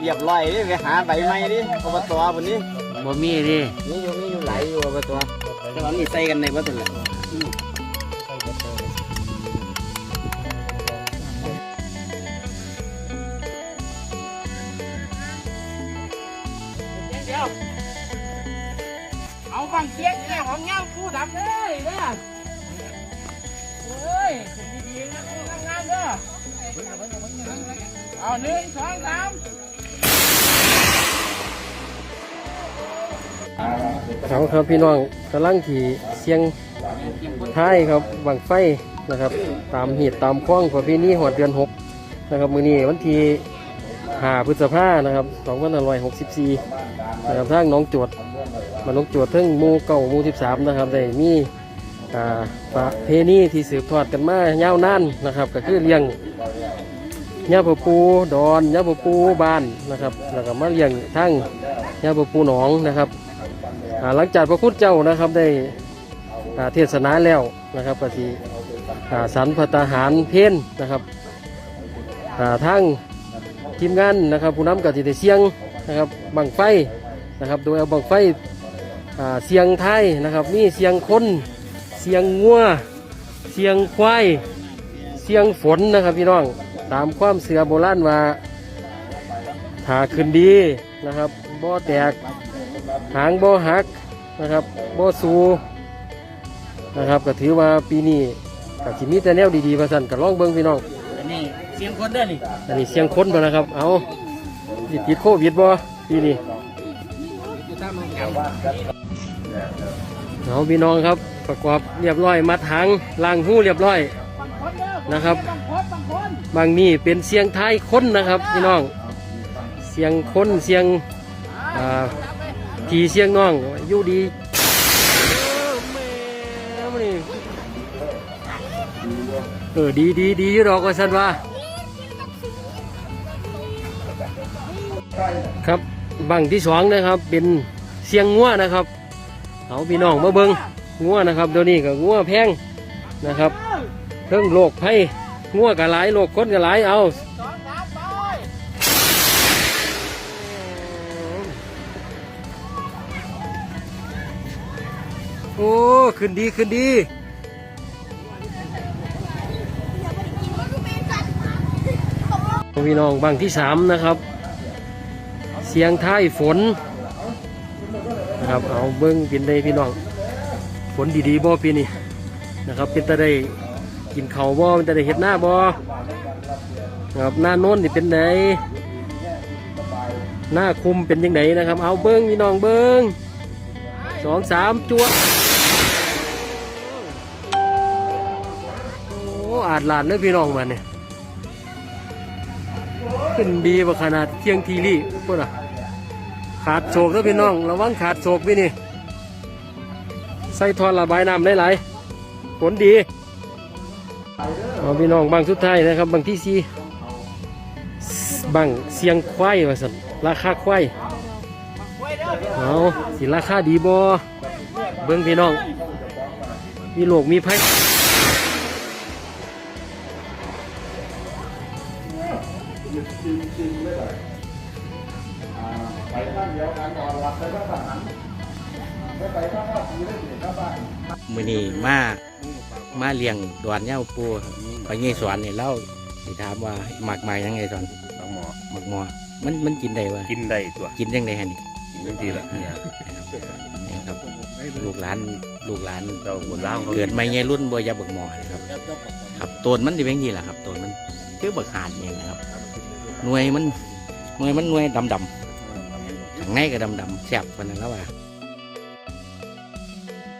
เรียบร้อยดิไปหาใบไม้ดิอบตบนนี้ บ่มีดินี่อยู่นี่อยู่ไหลายอยู่อบตแต่ว่ามีใส่กันในวัดนั่นแหละเดียวเอาฟังเสียงแค่ของเงาผู้ดำเลยเนี่ยเฮ้ยขึ้นดีๆนะผู้งามๆเด้อเอาหนึ่งสองสาม เอาครับพี่น้องกำลังขี่เสียงท้ายครับบังไฟนะครับ ตามเหตุตามคล้องประเพณีหอดเดือนหกนะครับมือนี้วันที่หาพฤษภานะครับสองพันห้าร้อยหกสิบสี่นะครับทางน้องจวดมาน้องจวดเทั้งมูเก่ามูสิบสามนะครับได้มีอ่าประเพณีที่สืบทอดกันมายาวนานนะครับ ก็คือเลี้ยงย่าปปูดอนย่าปปูบ้านนะครับ แล้วก็มาเลี้ยงทั้งย่าปปูหนองนะครับ หลังจากพระคุณเจ้านะครับได้เทศนาแล้วนะครับก็สิสันพระตาหารเพนนะครับทั้งทีมงานนะครับผู้นำกับที่ได้เสียงนะครับบังไฟนะครับโดยเอาบังไฟเสียงไทยนะครับนี่เสียงคนเสียงงัวเสียงควายเสียงฝนนะครับพี่น้องตามความเสือโบราณว่าถ้าขึ้นดีนะครับบ่อแตก หางบ่หักนะครับบ่สูนะครับก็ถือว่าปีนี้ก็สิมีแต่แนวดีๆมาสั่นก็ลองเบิ่งพี่น้องอันนี้เสียงคนเด้อนี่อันนี้เสียงคนบ่นะครับ เอาสิติดโควิดบ่ปีนี้เอาพี่น้องครับประกอบเรียบร้อยมัดหางล้างหูเรียบร้อยบางคนเด้อนะครับบางคนบางคนบางนี่เป็นเสียงท้ายคนนะครับพี่น้อง เสียงคนเสียงอ่า ทีเสียงน้องอยู่ดีเออดีดีดีอยู่ดอกว่าสันว่าครับบังที่สองนะครับ เป็นเสียงงัวนะครับเอาพี่น้องมาเบิงงัวนะครับเดี๋ยวนี้ก็งัวแพงนะครับเรื่องโรคภัยงัวกะหลายโรคคนกะหลายเอา โอ้ขึ้นดีขึ้นดี พี่น้องบางที่สามนะครับ เสียงท้ายฝนนะครับเอาเบิ้งเป็นได้พี่น้องฝนดีๆบ่ปีนี้นะครับเป็นตาได้กินเขาบ่เป็นตาได้เห็ดหน้าบ่นะครับหน้าโน้นนี่เป็นไดหน้าคุมเป็นยังไงนะครับ เอาเบิ้งพี่น้องเบิ้งสองสามจัวโอ้อาดหลานเลยพี่น้องมันเนี่ยขึ้นดีว่ขนาดเที่ยงทีรี่พวกน่ะขาดโศกแล้วพี่น้องระวังขาดโศกพี่นี่ใส่ทอนระบายน้ำได้หลายผลดีเอาพี่น้องบางสุดท้ายนะครับบางที่สี่บางเสียงควายว่าสันราคาควายเอาสิราคาดีบ่เบิ้องพี่น้อง มีโลกมีไพ ภัยมือนี้มา มาเลี้ยงดวนเย้าปูครับไปยี่สวนนี่เล่าสิถามว่าหมักมายังไงสอนน้องหมอหมักหมอมันมันกินได้วะกินได้ตัวกินยังไงฮะนี่กินทันทีละเนี่ยนี่ครับลูกหลานลูกหลานเราบนล่างเขาเกิดไม่เงี้ยรุ่นบัวยาบักหมอนะครับครับต้นมันจะเป็นย่างนี้แหละครับต้นมันคือบักหาดเองนะครับ หน่วยมันหน่วยมันหน่วยดำดำๆข้างในก็ดำดำๆแซ่บกว่านั้นแล้วว่า